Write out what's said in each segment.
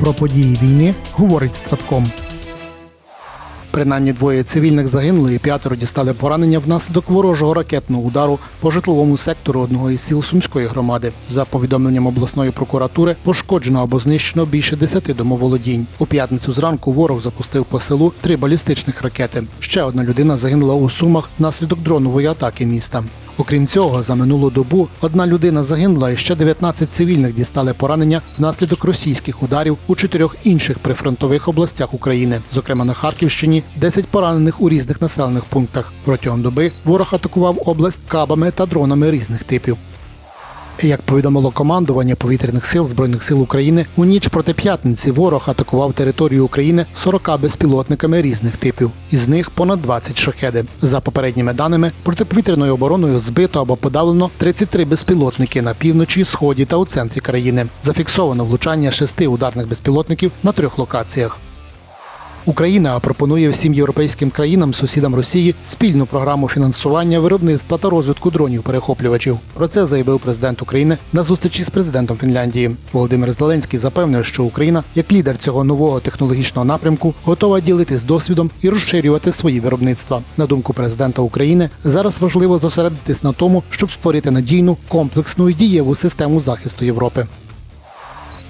Про події війни говорить Стратком. Принаймні двоє цивільних загинули і п'ятеро дістали поранення внаслідок ворожого ракетного удару по житловому сектору одного із сіл Сумської громади. За повідомленням обласної прокуратури, пошкоджено або знищено більше десяти домоволодінь. У п'ятницю зранку ворог запустив по селу три балістичних ракети. Ще одна людина загинула у Сумах внаслідок дронової атаки міста. Окрім цього, за минулу добу одна людина загинула і ще 19 цивільних дістали поранення внаслідок російських ударів у чотирьох інших прифронтових областях України. Зокрема, на Харківщині 10 поранених у різних населених пунктах. Протягом доби ворог атакував область кабами та дронами різних типів. Як повідомило командування повітряних сил збройних сил України, у ніч проти п'ятниці ворог атакував територію України 40 безпілотниками різних типів, із них понад 20 шахеди. За попередніми даними, протиповітряною обороною збито або подавлено 33 безпілотники на півночі, сході та у центрі країни. Зафіксовано влучання шести ударних безпілотників на трьох локаціях. Україна пропонує всім європейським країнам, сусідам Росії, спільну програму фінансування виробництва та розвитку дронів перехоплювачів. Про це заявив президент України на зустрічі з президентом Фінляндії. Володимир Зеленський запевнив, що Україна, як лідер цього нового технологічного напрямку, готова ділитись досвідом і розширювати свої виробництва. На думку президента України, зараз важливо зосередитись на тому, щоб створити надійну, комплексну і дієву систему захисту Європи.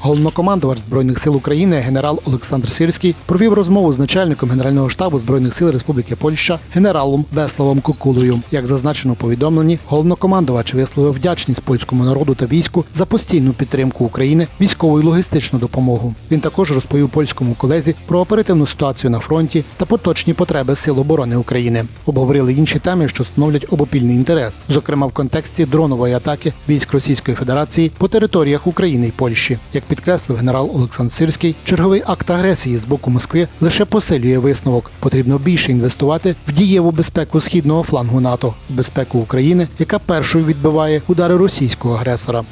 Головнокомандувач збройних сил України генерал Олександр Сирський провів розмову з начальником Генерального штабу збройних сил Республіки Польща генералом Веславом Кукулою. Як зазначено у повідомленні, головнокомандувач висловив вдячність польському народу та війську за постійну підтримку України, військову і логістичну допомогу. Він також розповів польському колезі про оперативну ситуацію на фронті та поточні потреби сил оборони України. Обговорили інші теми, що становлять обопільний інтерес, зокрема в контексті дронової атаки військ Російської Федерації по територіях України і Польщі. Як підкреслив генерал Олександр Сирський, черговий акт агресії з боку Москви лише посилює висновок. Потрібно більше інвестувати в дієву безпеку східного флангу НАТО, безпеку України, яка першою відбиває удари російського агресора.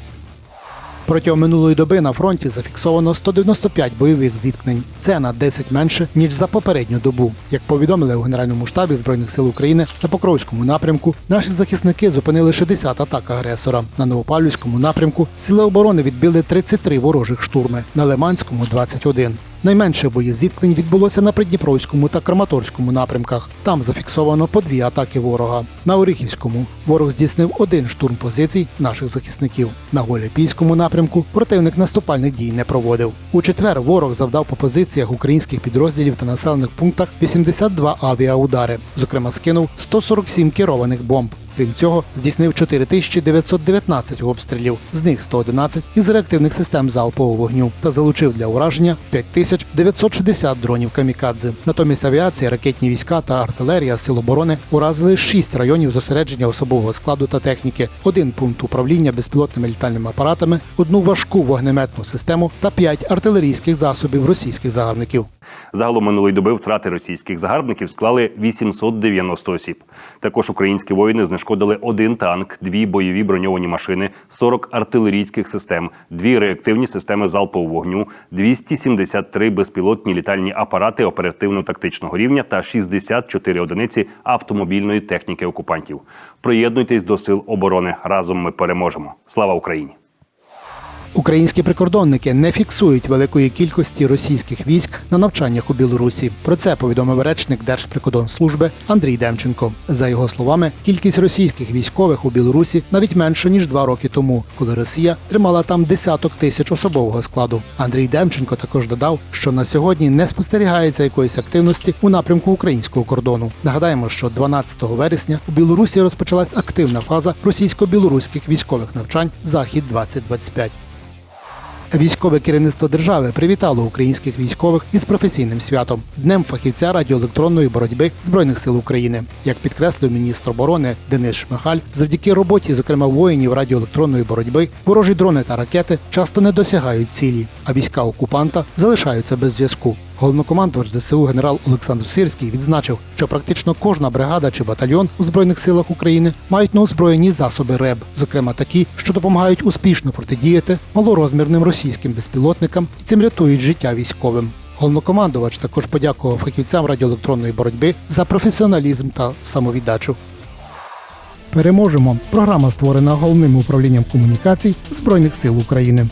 Протягом минулої доби на фронті зафіксовано 195 бойових зіткнень. Це на 10 менше ніж за попередню добу. Як повідомили у Генеральному штабі збройних сил України на Покровському напрямку, наші захисники зупинили 60 атак агресора. На Новопавлівському напрямку сили оборони відбили 33 ворожих штурми, на Лиманському 21. Найменше боєзіткнень відбулося на Придніпровському та Краматорському напрямках. Там зафіксовано по дві атаки ворога. На Оріхівському ворог здійснив один штурм позицій наших захисників. На Голіпійському напрямку противник наступальних дій не проводив. У четвер ворог завдав по позиціях українських підрозділів та населених пунктах 82 авіаудари. Зокрема, скинув 147 керованих бомб. Крім цього, здійснив 4919 обстрілів, з них 111 із реактивних систем залпового вогню та залучив для ураження 5960 дронів камікадзе. Натомість авіація, ракетні війська та артилерія сил оборони уразили 6 районів зосередження особового складу та техніки, один пункт управління безпілотними літальними апаратами, одну важку вогнеметну систему та 5 артилерійських засобів російських загарбників. Загалом минулої доби втрати російських загарбників склали 890 осіб. Також українські воїни знешкодили один танк, дві бойові броньовані машини, 40 артилерійських систем, дві реактивні системи залпового вогню, 273 безпілотні літальні апарати оперативно-тактичного рівня та 64 одиниці автомобільної техніки окупантів. Приєднуйтесь до сил оборони. Разом ми переможемо. Слава Україні! Українські прикордонники не фіксують великої кількості російських військ на навчаннях у Білорусі. Про це повідомив речник Держприкордонслужби Андрій Демченко. За його словами, кількість російських військових у Білорусі навіть менше ніж два роки тому, коли Росія тримала там десяток тисяч особового складу. Андрій Демченко також додав, що на сьогодні не спостерігається якоїсь активності у напрямку українського кордону. Нагадаємо, що 12 вересня у Білорусі розпочалась активна фаза російсько-білоруських військових навчань Захід 2025 Військове керівництво держави привітало українських військових із професійним святом Днем фахівця радіоелектронної боротьби Збройних сил України. Як підкреслив міністр оборони Денис Шмихаль, завдяки роботі, зокрема воїнів радіоелектронної боротьби, ворожі дрони та ракети часто не досягають цілі, а війська окупанта залишаються без зв'язку. Головнокомандувач ЗСУ генерал Олександр Сирський відзначив, що практично кожна бригада чи батальйон у збройних силах України мають на озброєнні засоби РЕБ, зокрема такі, що допомагають успішно протидіяти малорозмірним російським безпілотникам і цим рятують життя військовим. Головнокомандувач також подякував фахівцям радіоелектронної боротьби за професіоналізм та самовіддачу. Переможемо. Програма створена головним управлінням комунікацій Збройних сил України.